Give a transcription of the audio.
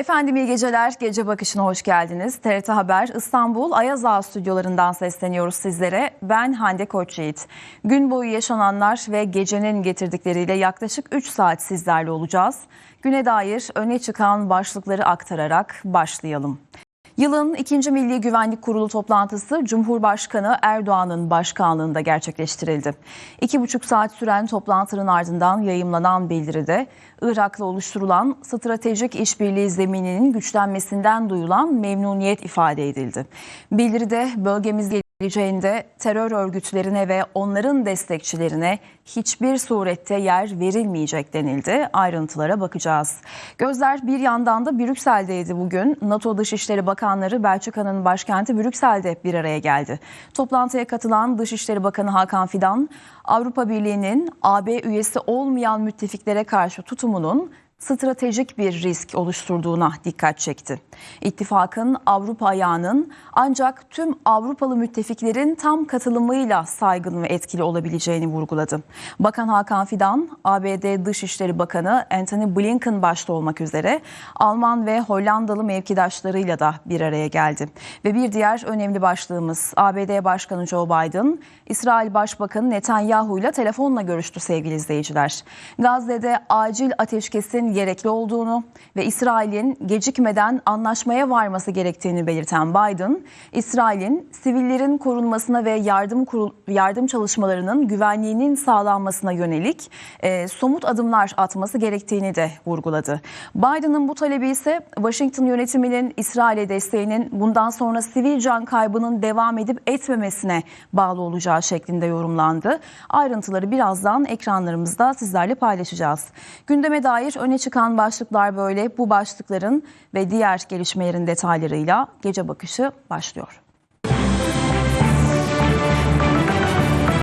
Efendim iyi geceler. Gece bakışına hoş geldiniz. TRT Haber İstanbul Ayaz Ağa stüdyolarından sesleniyoruz sizlere. Ben Hande Koçyiğit. Gün boyu yaşananlar ve gecenin getirdikleriyle yaklaşık 3 saat sizlerle olacağız. Güne dair öne çıkan başlıkları aktararak başlayalım. Yılın ikinci Milli Güvenlik Kurulu toplantısı Cumhurbaşkanı Erdoğan'ın başkanlığında gerçekleştirildi. İki buçuk saat süren toplantının ardından yayımlanan bildiride Irak'la oluşturulan stratejik işbirliği zemininin güçlenmesinden duyulan memnuniyet ifade edildi. Bildiride bölgemizde geleceğinde terör örgütlerine ve onların destekçilerine hiçbir surette yer verilmeyecek denildi. Ayrıntılara bakacağız. Gözler bir yandan da Brüksel'deydi bugün. NATO Dışişleri Bakanları Belçika'nın başkenti Brüksel'de bir araya geldi. Toplantıya katılan Dışişleri Bakanı Hakan Fidan, Avrupa Birliği'nin AB üyesi olmayan müttefiklere karşı tutumunun stratejik bir risk oluşturduğuna dikkat çekti. İttifakın Avrupa ayağının ancak tüm Avrupalı müttefiklerin tam katılımıyla saygın ve etkili olabileceğini vurguladı. Bakan Hakan Fidan, ABD Dışişleri Bakanı Antony Blinken başta olmak üzere Alman ve Hollandalı mevkidaşlarıyla da bir araya geldi. Ve bir diğer önemli başlığımız ABD Başkanı Joe Biden, İsrail Başbakanı Netanyahu ile telefonla görüştü sevgili izleyiciler. Gazze'de acil ateşkesin gerekli olduğunu ve İsrail'in gecikmeden anlaşmaya varması gerektiğini belirten Biden, İsrail'in sivillerin korunmasına ve yardım yardım çalışmalarının güvenliğinin sağlanmasına yönelik e, somut adımlar atması gerektiğini de vurguladı. Biden'ın bu talebi ise Washington yönetiminin İsrail'e desteğinin bundan sonra sivil can kaybının devam edip etmemesine bağlı olacağı şeklinde yorumlandı. Ayrıntıları birazdan ekranlarımızda sizlerle paylaşacağız. Gündeme dair öne çıkan başlıklar böyle. Bu başlıkların ve diğer gelişmelerin detaylarıyla gece bakışı başlıyor.